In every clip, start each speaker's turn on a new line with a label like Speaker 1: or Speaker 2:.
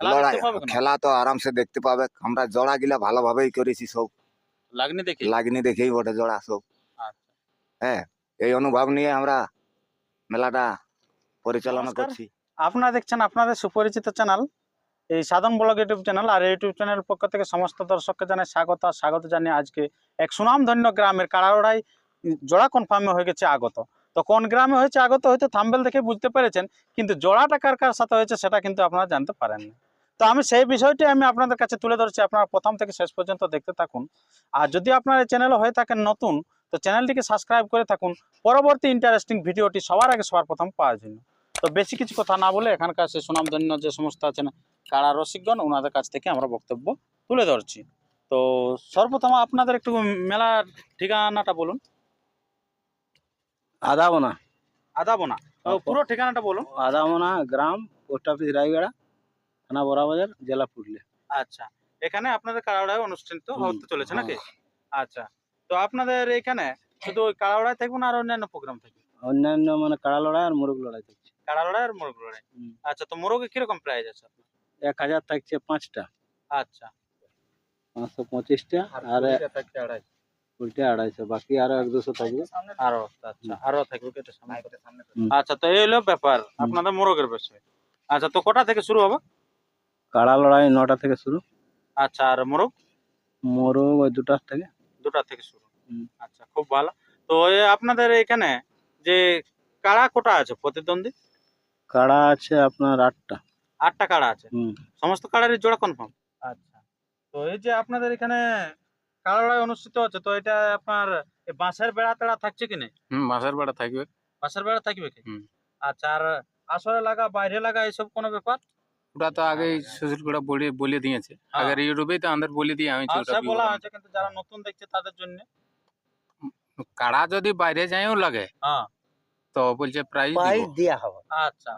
Speaker 1: খেলা
Speaker 2: লড়াই তো আরামসে দেখতে পাবে। আমরা জোড়া গিলা ভালোভাবেই করেছি সব।
Speaker 1: লাগনি দেখি?
Speaker 2: লাগনি দেখেই বটে জোড়া সব।
Speaker 1: আচ্ছা।
Speaker 2: হ্যাঁ এই অনুভব নিয়ে আমরা মেলাটা পরিচালনা করছি।
Speaker 1: আপনারা দেখছেন আপনাদের সুপরিচিত চ্যানেল এই সাধন ব্লগ ইউটিউব চ্যানেল আর ইউটিউব চ্যানেল পক্ষ থেকে সমস্ত দর্শককে জানাই স্বাগত আর স্বাগত জানিয়ে আজকে এক সুনামধন্য গ্রামের কাড়াড়াই জোড়া কনফার্মে হয়ে গেছে আগত। তো কোন গ্রামে হয়েছে আগত হয়তো থাম্বেল দেখে বুঝতে পেরেছেন কিন্তু জোড়াটা কার কার সাথে হয়েছে সেটা কিন্তু আপনারা জানতে পারেননি। তো আমি সেই বিষয়টি আমি আপনাদের কাছে তুলে ধরছি। আপনারা প্রথম থেকে শেষ পর্যন্ত দেখতে থাকুন। আর যদি আপনার এই চ্যানেলে হয়ে থাকেন নতুন তো চ্যানেলটিকে সাবস্ক্রাইব করে থাকুন। পরবর্তী ইন্টারেস্টিং ভিডিওটি সবার আগে সবার প্রথম পাওয়ার জন্য। তো বেশি কিছু কথা না বলে এখানকার সে সুনামধন্য যে সমস্ত আছেন কারা রসিকগণ ওনাদের কাছ থেকে আমরা বক্তব্য তুলে ধরছি। তো সর্বপ্রথম আপনাদের একটু মেলার ঠিকানাটা বলুন।
Speaker 3: আদাবনা।
Speaker 1: আদাবোনা। পুরো ঠিকানাটা বলুন।
Speaker 3: আদাবনা গ্রাম পোস্ট অফিস রায়গড়া। থানা বড়াবাজার জেলা পুরুলিয়া।
Speaker 1: আচ্ছা এখানে আপনাদের কারাওড়ায় অনুষ্ঠান তো
Speaker 3: হুম,
Speaker 1: হতে চলেছে নাকি?
Speaker 3: হ্যাঁ।
Speaker 1: আচ্ছা তো আপনাদের এখানে শুধু ওই কারাওড়ায় থাকবে আর অন্যান্য প্রোগ্রাম থাকবে?
Speaker 3: অন্যান্য মানে কাড়া লড়াই আর মুরগ লড়াই থাকছে।
Speaker 1: কারাওড়ায় আর মোরগ লড়াই? আচ্ছা তো মোরগে কীরকম প্রাইস আছে
Speaker 3: এক হাজার থাকছে পাঁচটা।
Speaker 1: আচ্ছা।
Speaker 3: পাঁচশো পঁচিশটা আর উল্টে আড়াইশো। বাকি আরও এক দুশো থাকবে।
Speaker 1: আরও আচ্ছা আরও থাকবে সামনে আচ্ছা তো এই হলো ব্যাপার আপনাদের মোরগের বিষয়। আচ্ছা তো কটা থেকে শুরু হবে?
Speaker 3: কাড়া লড়াই নটা থেকে শুরু।
Speaker 1: আচ্ছা আর মোরগ?
Speaker 3: মোরগ ওই দুটার থেকে।
Speaker 1: দুটা থেকে শুরু।
Speaker 3: হুম।
Speaker 1: আচ্ছা খুব ভালো। তো আপনাদের এখানে যে কাড়া কোটা আছে প্রতিদ্বন্দ্বী?
Speaker 3: কাড়া আছে আপনার আটটা।
Speaker 1: আটটা কাড়া আছে?
Speaker 3: হুম।
Speaker 1: সমস্ত কাড়ারই জোড়া কনফার্ম আচ্ছা। তো এই যে আপনাদের এখানে কাড়া লড়াই অনুষ্ঠিত হচ্ছে তো এটা আপনার বাঁশের বেড়া তেড়া থাকছে কি না
Speaker 4: হুম বাসার বেড়া থাকবে।
Speaker 1: বাঁশের বেড়া থাকবে কি?
Speaker 4: হুম।
Speaker 1: আচ্ছা আর আসরে লাগা বাইরে লাগা এইসব কোনো ব্যাপার?
Speaker 4: ওটা তো আগেই সুশীল করে বলে বলে দিয়েছে।
Speaker 1: হ্যাঁ।
Speaker 4: আগের ইউটিউবেই তো আমাদের বলে দিয়ে আমি ওটা
Speaker 1: বলা। হয়েছে কিন্তু যারা নতুন দেখছে তাদের জন্য?
Speaker 4: কাড়া যদি বাইরে যায়ও লাগে
Speaker 1: হ্যাঁ।
Speaker 4: তো বলছে প্রাইজ
Speaker 3: প্রাইজ
Speaker 4: দিব।
Speaker 3: দেওয়া হবে।
Speaker 1: আচ্ছা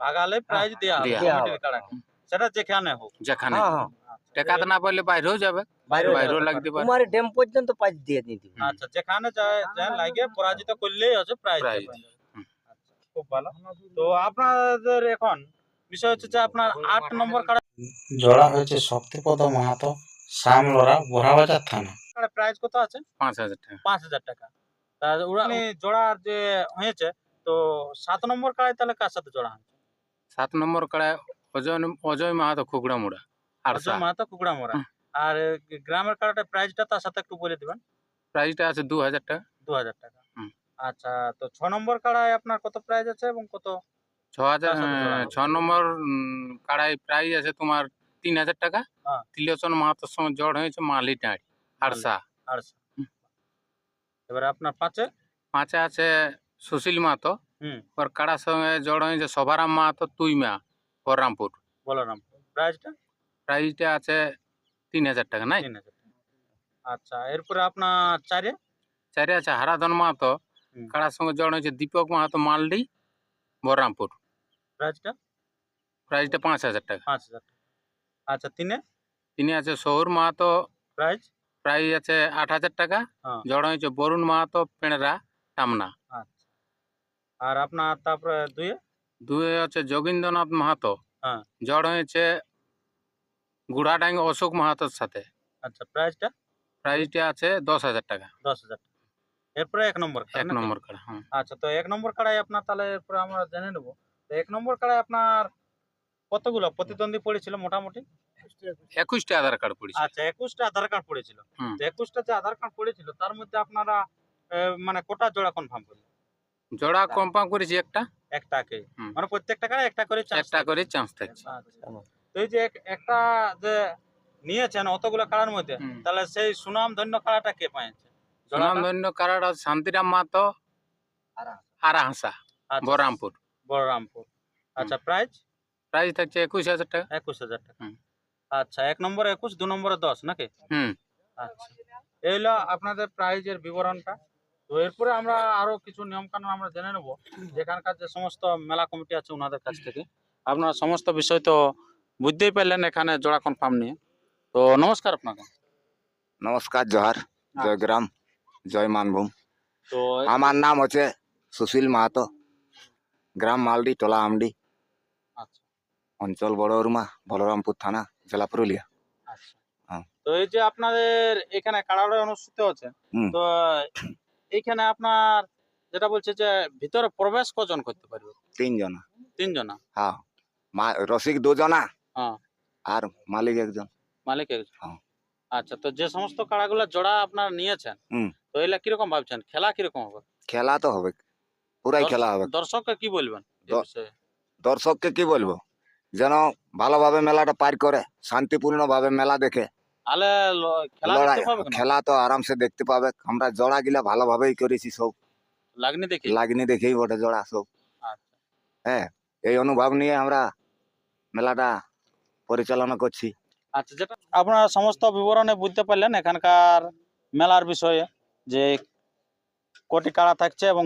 Speaker 1: ভাগালে প্রাইজ হবে
Speaker 4: দেয়া
Speaker 1: কমিটির কাড়াকে। সেটা যেখানে হোক।
Speaker 4: যেখানে
Speaker 3: হ্যাঁ,
Speaker 1: আচ্ছা,
Speaker 4: টেকাতে না পারলে বাইরেও যাবে।
Speaker 3: বাইরেও
Speaker 4: বাইরেও। লাগতে পারে।
Speaker 3: কুমারী ড্যাম পর্যন্ত প্রাইজ দিয়ে দিতে
Speaker 1: আচ্ছা যেখানে যায় যায় লাগে পরাজিত করলেই আছে প্রাইজ
Speaker 4: প্রাইজ
Speaker 1: আচ্ছা, খুব ভালো। তো আপনাদের এখন বিষয় হচ্ছে যে আপনার আট নম্বর কাড়া
Speaker 5: জোড়া হয়েছে শক্তিপদ মাহাতো শ্যামলরা বোরাবাজার থানা।
Speaker 1: কাড়া প্রাইজ কত আছে?
Speaker 4: পাঁচ হাজার টাকা।
Speaker 1: পাঁচ হাজার টাকা। তা ওরা জোড়ার যে হয়েছে তো সাত নম্বর কাড়ায় তাহলে কার সাথে জোড়া হয়েছে?
Speaker 4: সাত নম্বর কাড়ায় অজয় অজয় মাহাতো খুকড়া মুড়া আর
Speaker 1: অজয় মাহাতো কুকুড়া মোড়া। আর গ্রামের কাড়াটা প্রাইজটা তার সাথে একটু বলে দিবেন।
Speaker 4: প্রাইজটা আছে দু হাজার টাকা।
Speaker 1: দু হাজার টাকা।
Speaker 4: হুম।
Speaker 1: আচ্ছা তো ছ নম্বর কাড়ায় আপনার কত প্রাইজ আছে এবং কত
Speaker 4: ছ হাজার ছ নম্বর উম, কাড়ায় প্রাইজ আছে তোমার তিন হাজার টাকা।
Speaker 1: হ্যাঁ।
Speaker 4: তিলোচন মাহাতোর সঙ্গে জড় হয়েছে মালি টাঁড়ি আরসা।
Speaker 1: এবারে আপনার পাঁচে?
Speaker 4: পাঁচে আছে সুশীল মাহাতো। ওর কাড়ার সঙ্গে জড় হয়েছে সভারাম মাহাতো তুইমা বহরামপুর
Speaker 1: বলরাম প্রাইজটা
Speaker 4: প্রাইসটা আছে তিন হাজার টাকা নাই?
Speaker 1: তিন হাজার টাকা। আচ্ছা এরপরে আপনার চারে?
Speaker 4: চারে আছে হারাধন মাহাতো। কাড়ার সঙ্গে জড় হয়েছে দীপক মাহাতো মালডি। বহরামপুর
Speaker 1: প্রাইজটা?
Speaker 4: প্রাইসটা পাঁচ হাজার টাকা।
Speaker 1: পাঁচ হাজার টাকা। আচ্ছা তিনে?
Speaker 4: তিনি আছে শহুর মাহাতো।
Speaker 1: প্রাইজ?
Speaker 4: প্রাইস আছে আট হাজার টাকা।
Speaker 1: হ্যাঁ।
Speaker 4: জড় হয়েছে বরুণ মাহাতো পেঁড়রা টামনা।
Speaker 1: আচ্ছা। আর আপনার তারপরে দুয়ে?
Speaker 4: দুয়ে হচ্ছে যোগীন্দ্রনাথ মাহাতো।
Speaker 1: হ্যাঁ।
Speaker 4: জড় হয়েছে গুড়াডাঙ্গি অশোক মাহাতোর সাথে।
Speaker 1: আচ্ছা প্রাইজটা?
Speaker 4: প্রাইসটা আছে দশ হাজার টাকা।
Speaker 1: দশ হাজার টাকা। এরপরে এক নম্বর কাড়া
Speaker 4: এক নম্বর কাড়া হ্যাঁ।
Speaker 1: আচ্ছা তো এক নম্বর কাড়াই আপনার তাহলে এরপরে আমরা জেনে নেব। তো এক নম্বর কাড়াই আপনার কতগুলো প্রতিদ্বন্দ্বী পড়েছিল মোটামুটি?
Speaker 4: একুশটা আধার কার্ড পড়েছে
Speaker 1: আচ্ছা একুশটা আধার কার্ড পড়েছিল। তো একুশটা যে আধার কার্ড পড়েছিল তার মধ্যে আপনারা মানে কোটা জোড়া কনফার্ম করলেন
Speaker 4: জোড়া কনফার্ম করেছি একটা।
Speaker 1: একটাকে মানে প্রত্যেকটা কাড়া একটা করে
Speaker 4: একটা করে চান্স থাকছে।
Speaker 1: আচ্ছা। তো এই যে এক- একটা যে নিয়েছেন অতগুলো কাড়ার মধ্যে তাহলে সেই সুনাম ধন্য কাড়াটা কে পাইছে?
Speaker 4: সুনামধন্য কারাটা শান্তিরাম মাহাতো আরা হাসা বহরামপুর।
Speaker 1: বলরামপুর আচ্ছা প্রাইস
Speaker 4: প্রাইস থাকছে একুশ হাজার টাকা।
Speaker 1: একুশ হাজার টাকা। আচ্ছা এক নম্বরে একুশ দু নম্বরে দশ নাকি?
Speaker 4: হুম।
Speaker 1: আচ্ছা। এই হলো আপনাদের প্রাইজের বিবরণটা। তো এরপরে আমরা আরও কিছু নিয়ম কানুন আমরা জেনে নেব। যেখানকার যে সমস্ত মেলা কমিটি আছে ওনাদের কাছ থেকে। আপনারা সমস্ত বিষয় তো বুঝতেই পারলেন এখানে জোড়া কনফার্ম নিয়ে। তো নমস্কার আপনাকে।
Speaker 2: নমস্কার জোহার। জয়গ্রাম জয় মানভূম
Speaker 1: তো
Speaker 2: আমার নাম হচ্ছে সুশীল মাহাতো। গ্রাম মালডি টোলা আমডি।
Speaker 1: আচ্ছা।
Speaker 2: অঞ্চল বড়রুমা বলরামপুর থানা জেলা পুরুলিয়া।
Speaker 1: আচ্ছা।
Speaker 2: হ্যাঁ।
Speaker 1: তো এই যে আপনাদের এখানে কাড়াড়াই অনুষ্ঠিত হচ্ছে তো এইখানে আপনার যেটা বলছে যে ভিতরে প্রবেশ কজন করতে পারবে?
Speaker 2: তিনজন।
Speaker 1: তিনজনা।
Speaker 2: হ্যাঁ। রসিক দুজনা
Speaker 1: হ্যাঁ।
Speaker 2: আর মালিক একজন।
Speaker 1: মালিক একজন।
Speaker 2: হ্যাঁ।
Speaker 1: আচ্ছা তো যে সমস্ত কাড়াগুলো জোড়া আপনারা নিয়েছেন
Speaker 2: হুম।
Speaker 1: তো এগুলা কীরকম ভাবছেন? খেলা কীরকম হবে?
Speaker 2: খেলা তো হবে পুরাই খেলা হবে।
Speaker 1: দর্শককে কি বলবেন
Speaker 2: দর্শককে কি বলব? যেন ভালোভাবে মেলাটা পার করে শান্তিপূর্ণ ভাবে মেলা দেখে। লড়াই? খেলা তো আরামসে দেখতে পাবে। আমরা জোড়া গিলা ভালোভাবেই করেছি সব।
Speaker 1: লাগনি দেখি?
Speaker 2: লাগনি দেখেই বটে জোড়া সব।
Speaker 1: আচ্ছা।
Speaker 2: হ্যাঁ এই অনুভব নিয়ে আমরা মেলাটা পরিচালনা করছি।
Speaker 1: আচ্ছা যেটা আপনারা সমস্ত বিবরণে বুঝতে পারলেন এখানকার মেলার বিষয়ে যে কোটি কাড়া থাকছে এবং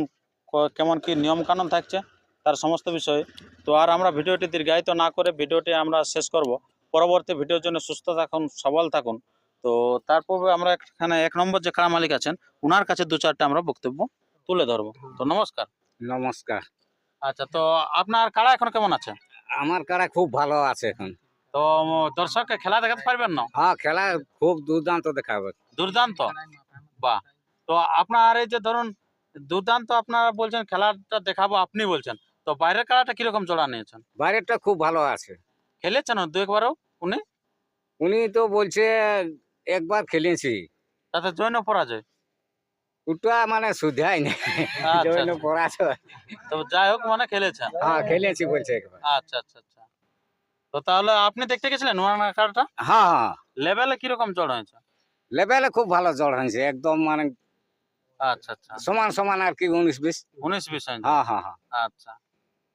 Speaker 1: কেমন কি নিয়ম কানুন থাকছে তার সমস্ত বিষয়ে। তো আর আমরা ভিডিওটি দীর্ঘায়িত না করে ভিডিওটি আমরা শেষ করব। পরবর্তী ভিডিওর জন্য সুস্থ থাকুন সবল থাকুন। তো তারপর আমরা এখানে এক নম্বর যে কাড়া মালিক আছেন ওনার কাছে দু চারটে আমরা বক্তব্য তুলে ধরবো। তো নমস্কার।
Speaker 6: নমস্কার।
Speaker 1: আচ্ছা তো আপনার কাড়া এখন কেমন আছে?
Speaker 6: আমার কারা খুব ভালো আছে এখন।
Speaker 1: তো দর্শককে খেলা দেখাতে পারবেন না?
Speaker 6: হ্যাঁ খেলা খুব দুর্দান্ত দেখাবে।
Speaker 1: দুর্দান্ত? বাহ। তো আপনার এই যে ধরুন দুর্দান্ত আপনারা বলছেন খেলাটা দেখাবো আপনি বলছেন তো বাইরের খেলাটা কীরকম জোড়া নিয়েছেন?
Speaker 6: বাইরেরটা খুব ভালো আছে।
Speaker 1: খেলেছেন দু একবারও
Speaker 6: উনি? উনি তো বলছে একবার খেলেছি।
Speaker 1: তাতে জৈন পরাজয়?
Speaker 6: ওটা মানে সুধাই নেই
Speaker 1: আচ্ছা,
Speaker 6: জৈন
Speaker 1: আচ্ছা।
Speaker 6: পরাজয়।
Speaker 1: তো যাই হোক মানে খেলেছেন।
Speaker 6: হ্যাঁ খেলেছি বলছে একবার।
Speaker 1: আচ্ছা আচ্ছা আচ্ছা। তো তাহলে আপনি দেখতে গেছিলেন খেলাটা
Speaker 6: হ্যাঁ হ্যাঁ।
Speaker 1: লেভেলে কীরকম জড় হয়েছে?
Speaker 6: লেভেলে খুব ভালো জড় হয়েছে একদম মানে
Speaker 1: আচ্ছা আচ্ছা।
Speaker 6: সমান সমান আর কি উনিশ বিশ।
Speaker 1: উনিশ বিশ
Speaker 6: হ্যাঁ হ্যাঁ হ্যাঁ।
Speaker 1: আচ্ছা।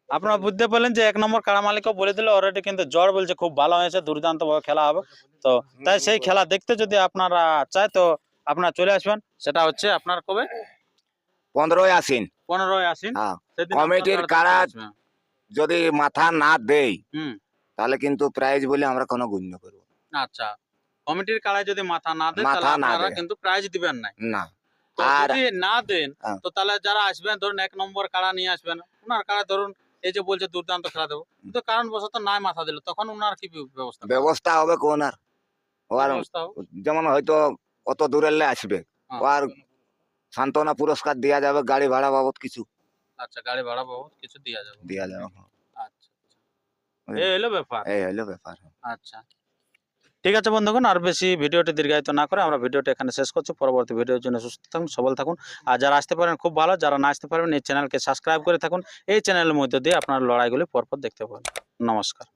Speaker 1: আপনারা বুঝতে পারলেন যে এক নম্বর মালিকও বলে দিল অলরেডি কিন্তু জ্বর বলছে খুব ভালো হয়েছে দুর্দান্ত খেলা হবে। তো তাই সেই খেলা দেখতে যদি আপনারা চায় তো আপনারা চলে আসবেন। সেটা হচ্ছে আপনার কবে?
Speaker 2: পনেরোই আসিন
Speaker 1: পনেরোই আসিন
Speaker 2: হ্যাঁ। কমিটির
Speaker 1: আসবেন।
Speaker 2: যদি মাথা না দেয়
Speaker 1: হুম।
Speaker 2: তাহলে কিন্তু প্রাইজ বলে আমরা কোনো গণ্য করব
Speaker 1: আচ্ছা কমিটির কাড়ায় যদি মাথা না দেন
Speaker 2: মাথা
Speaker 1: তাহলে
Speaker 2: না
Speaker 1: আপনারা
Speaker 2: দেয়।
Speaker 1: কিন্তু প্রাইজ দিবেন না
Speaker 2: না
Speaker 1: তো
Speaker 2: আর-
Speaker 1: যদি না দেন
Speaker 2: হ্যাঁ।
Speaker 1: তো তাহলে যারা আসবেন ধরুন এক নম্বর কাড়া নিয়ে আসবেন ওনার কাড়া ধরুন এই যে বলছে দুর্দান্ত খেলা দেবো কিন্তু কারণবশত নাই মাথা দিল তখন ওনার কি ব্যবস্থা
Speaker 2: ব্যবস্থা হবে কোন আর ও আর
Speaker 1: ব্যবস্থা হবে?
Speaker 2: যেমন হয়তো অত দূরের আসবে
Speaker 1: হ্যাঁ।
Speaker 2: আর সান্ত্বনা পুরস্কার দেওয়া যাবে গাড়ি ভাড়া বাবদ কিছু
Speaker 1: আচ্ছা গাড়ি ভাড়া বাবদ কিছু দেওয়া যাবে
Speaker 2: দেওয়া যাবে
Speaker 1: আচ্ছা। এই হলো ব্যাপার।
Speaker 2: এই হলো ব্যাপার।
Speaker 1: আচ্ছা। ঠিক আছে বন্ধুগণ আর বেশি ভিডিওটি দীর্ঘায়িত না করে আমরা ভিডিওটি এখানে শেষ করছি। পরবর্তী ভিডিওর জন্য সুস্থ থাকুন সবল থাকুন। আর যারা আসতে পারেন খুব ভালো। যারা না আসতে পারবেন এই চ্যানেলকে সাবস্ক্রাইব করে থাকুন। এই চ্যানেলের মধ্যে দিয়ে আপনার লড়াইগুলি পরপর দেখতে পাবেন। নমস্কার।